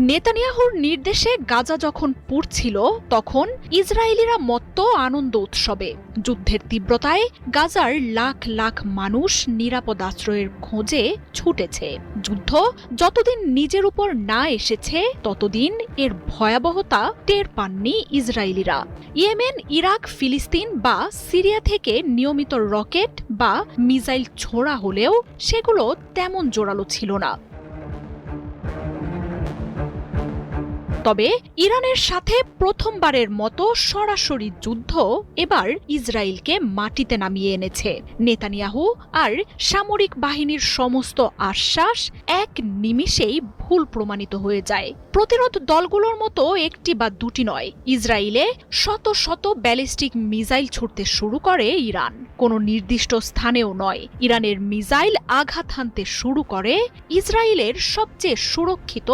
নেতানিয়াহুর নির্দেশে গাজা যখন পুড়ছিল, তখন ইসরায়েলিরা মত্ত আনন্দ উৎসবে। যুদ্ধের তীব্রতায় গাজার লাখ লাখ মানুষ নিরাপদ আশ্রয়ের খোঁজে ছুটেছে। যুদ্ধ যতদিন নিজের উপর না এসেছে, ততদিন এর ভয়াবহতা টের পাননি ইসরায়েলিরা। ইয়েমেন, ইরাক, ফিলিস্তিন বা সিরিয়া থেকে নিয়মিত রকেট বা মিসাইল ছোড়া হলেও সেগুলো তেমন জোরালো ছিল না। তবে ইরানের সাথে প্রথমবারের মতো সরাসরি যুদ্ধ এবার ইসরায়েলকে মাটিতে নামিয়ে এনেছে। নেতানিয়াহু আর সামরিক বাহিনীর সমস্ত আশ্বাস এক নিমিষেই ভুল প্রমাণিত হয়ে যায়। প্রতিরোধ দলগুলোর মতো একটি বা দুটি নয়। ইসরায়েলে শত শত ব্যালিস্টিক মিসাইল ছুটতে শুরু করে ইরান। কোনো নির্দিষ্ট স্থানেও নয়। ইরানের মিসাইল আঘাত হানতে শুরু করে ইসরায়েলের সবচেয়ে সুরক্ষিত